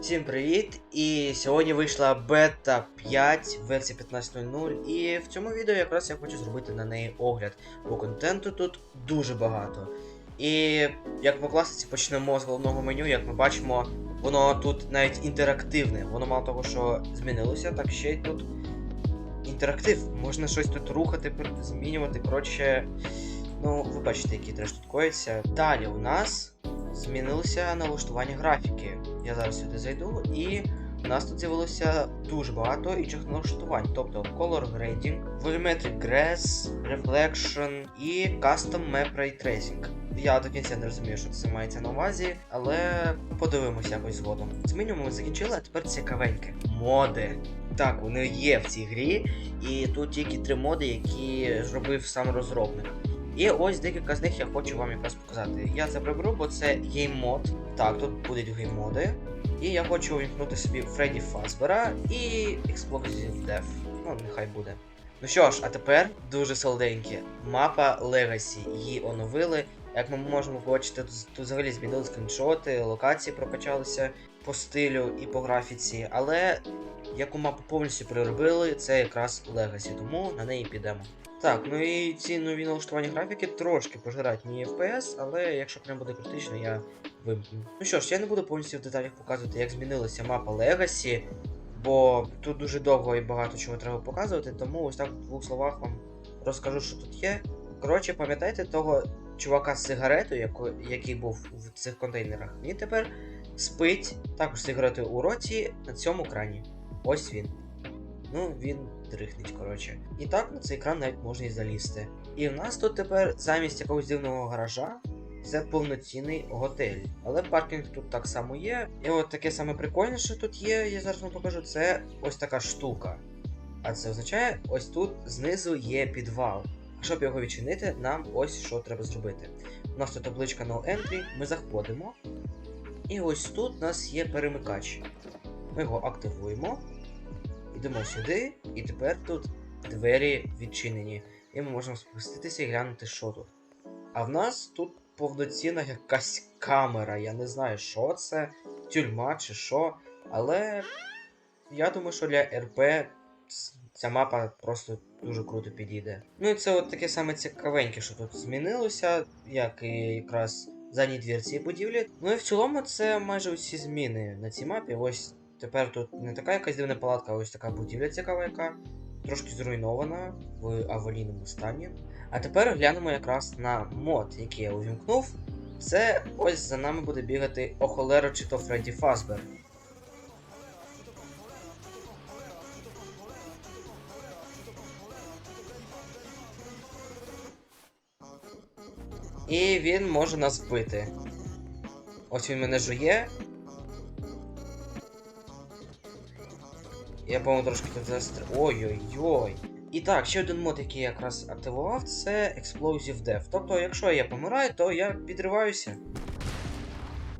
Всім привіт! І сьогодні вийшла бета 5 версія 15.00. І в цьому відео якраз я хочу зробити на неї огляд, бо контенту тут дуже багато. І як по класиці почнемо з головного меню, як ми бачимо, воно тут навіть інтерактивне. Воно мало того, що змінилося, так ще й тут інтерактив. Можна щось тут рухати, змінювати. Коротше, ну, ви бачите, який треш тут коїться. Далі у нас змінилося налаштування графіки. Я зараз сюди зайду, і у нас тут з'явилося дуже багато інших налаштувань, тобто Color Grading, Volumetric Grass, Reflection і Custom Map Ray Tracing. Я до кінця не розумію, що це мається на увазі, але подивимося якось згодом. З ми закінчили, а тепер цікавеньке. Моди. Так, вони є в цій грі, і тут тільки три моди, які зробив сам розробник. І ось декілька з них я хочу вам якраз показати. Я це приберу, бо це гейммод. Так, тут будуть гейммоди. І я хочу увімкнути собі Фредді Фазбера і Explosive Death. Ну, нехай буде. Ну що ж, а тепер дуже солоденьке. Мапа Legacy. Її оновили. Як ми можемо побачити, тут, тут взагалі змінили скріншоти, локації прокачалися по стилю і по графіці, але яку мапу повністю переробили, це якраз Legacy, тому на неї підемо. Так, ну і ці нові налаштування графіки трошки пожирають мій FPS, але якщо прям буде критично, я вимкну. Ну що ж, я не буду повністю в деталях показувати, як змінилася мапа Legacy, бо тут дуже довго і багато чого треба показувати, тому ось так в двох словах вам розкажу, що тут є. Коротше, пам'ятаєте того чувака з сигаретою, який був в цих контейнерах? Він тепер спить також сигаретою у роті на цьому крані. Ось він. Ну, він дрихнеть, коротше. І так на цей екран навіть можна і залізти. І в нас тут тепер замість якогось дивного гаража це повноцінний готель. Але паркінг тут так само є. І от таке саме прикольне, що тут є, я зараз вам покажу, це ось така штука. А це означає, ось тут знизу є підвал. Щоб його відчинити, нам ось що треба зробити. У нас тут табличка No Entry, ми заходимо. І ось тут у нас є перемикач. Ми його активуємо. Йдемо сюди, і тепер тут двері відчинені. І ми можемо спуститися і глянути, що тут. А в нас тут повноцінна якась камера. Я не знаю, що це, тюрма чи що. Але я думаю, що для РП ця мапа просто дуже круто підійде. Ну і це от таке саме цікавеньке, що тут змінилося, як і якраз задній двір цієї будівлі. Ну і в цілому це майже усі зміни на цій мапі. Ось Тепер тут не така якась дивна палатка, а ось така будівля цікава, яка трошки зруйнована в аварійному стані. А тепер глянемо якраз на мод, який я увімкнув. Це ось за нами буде бігати Охолеро чи то Фредді Фазбер. І він може нас вбити. Ось він мене жує, Я, по-моєму, трошки тут застр... Ой-ой-ой. І так, ще один мод, який я якраз активував, це Explosive Death. Тобто, якщо я помираю, то я підриваюся.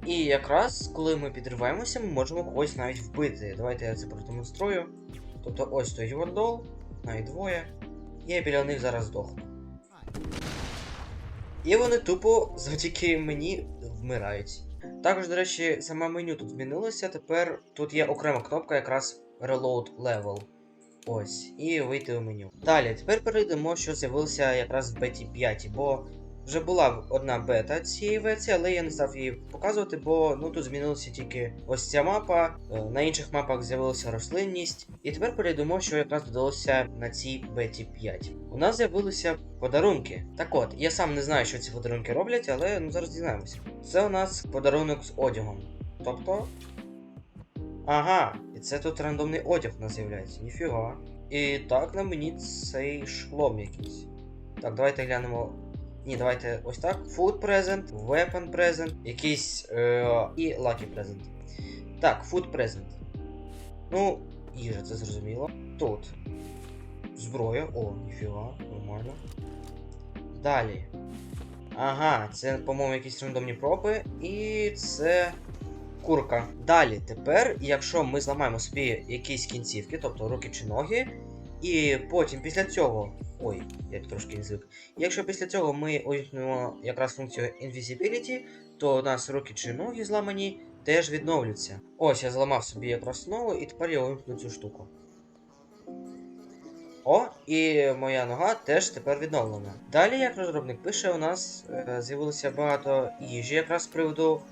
І якраз, коли ми підриваємося, ми можемо когось навіть вбити. Давайте я це продемонструю. Тобто ось стоїть вандол, навіть двоє. І я біля них зараз здохну. І вони тупо завдяки мені вмирають. Також, до речі, саме меню тут змінилося. Тепер тут є окрема кнопка якраз Reload Level. Ось, і вийти у меню. Далі, тепер перейдемо, що з'явилося якраз в беті 5, бо вже була одна бета цієї версії, але я не став її показувати, бо ну тут змінилася тільки ось ця мапа. е, На інших мапах з'явилася рослинність. І тепер перейдемо, що якраз додалося на цій беті 5. У нас з'явилися подарунки. Так от, я сам не знаю, що ці подарунки роблять, але ну зараз дізнаємося. Це у нас подарунок з одягом. Тобто. Ага, і це тут рандомний одяг у нас з'являється, ніфіга. І так на мені цей шолом якийсь. Так, давайте глянемо. Ні, давайте ось так. Food present, weapon present, якийсь е- і lucky present. Так, food present. Ну, їжа, це зрозуміло. Тут. Зброя. О, ніфіга, нормально. Далі. Ага, це, по-моєму, якісь рандомні пропи. І це курка. Далі, тепер, якщо ми зламаємо собі якісь кінцівки, тобто руки чи ноги, і потім після цього. Ой, я трошки не звик. Якщо після цього ми увімкнемо якраз функцію Invisibility, то у нас руки чи ноги зламані теж відновлються. Ось я зламав собі якраз ногу, і тепер я вимкну цю штуку. О, і моя нога теж тепер відновлена. Далі, як розробник пише, у нас е, з'явилося багато їжі якраз з приводу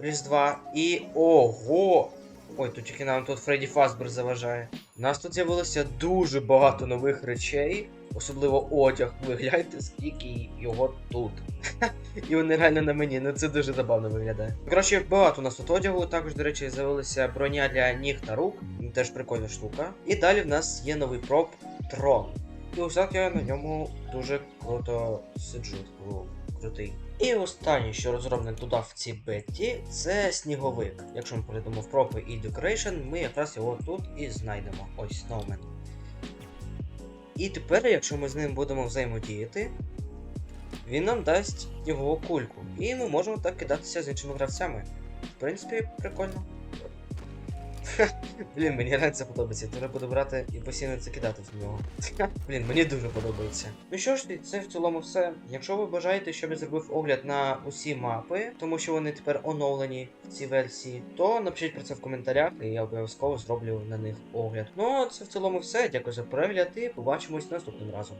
Різдва. І ого! Ой, тут тільки нам тут Фредді Фазбер заважає. У нас тут з'явилося дуже багато нових речей, особливо одяг. Ви гляньте, скільки його тут. І вони реально на мені, ну це дуже забавно виглядає. Коротше, багато у нас тут одягу. Також, до речі, з'явилася броня для ніг та рук. Теж прикольна штука. І далі в нас є новий проп трон. І усяк я на ньому дуже круто сиджу, крутий. І останнє, що розробник туди в цій беті, це сніговик. Якщо ми перейдемо в пропи і Decoration, ми якраз його тут і знайдемо. Ось Snowman. І тепер, якщо ми з ним будемо взаємодіяти, він нам дасть його кульку. І ми можемо так кидатися з іншими гравцями. В принципі, прикольно. Блін, мені реально це подобається. Треба буду брати і постійно це кидати в нього. Блін, мені дуже подобається. Ну що ж, це в цілому все. Якщо ви бажаєте, щоб я зробив огляд на усі мапи, тому що вони тепер оновлені в цій версії, то напишіть про це в коментарях, і я обов'язково зроблю на них огляд. Ну, а це в цілому все. Дякую за перегляд і побачимось наступним разом.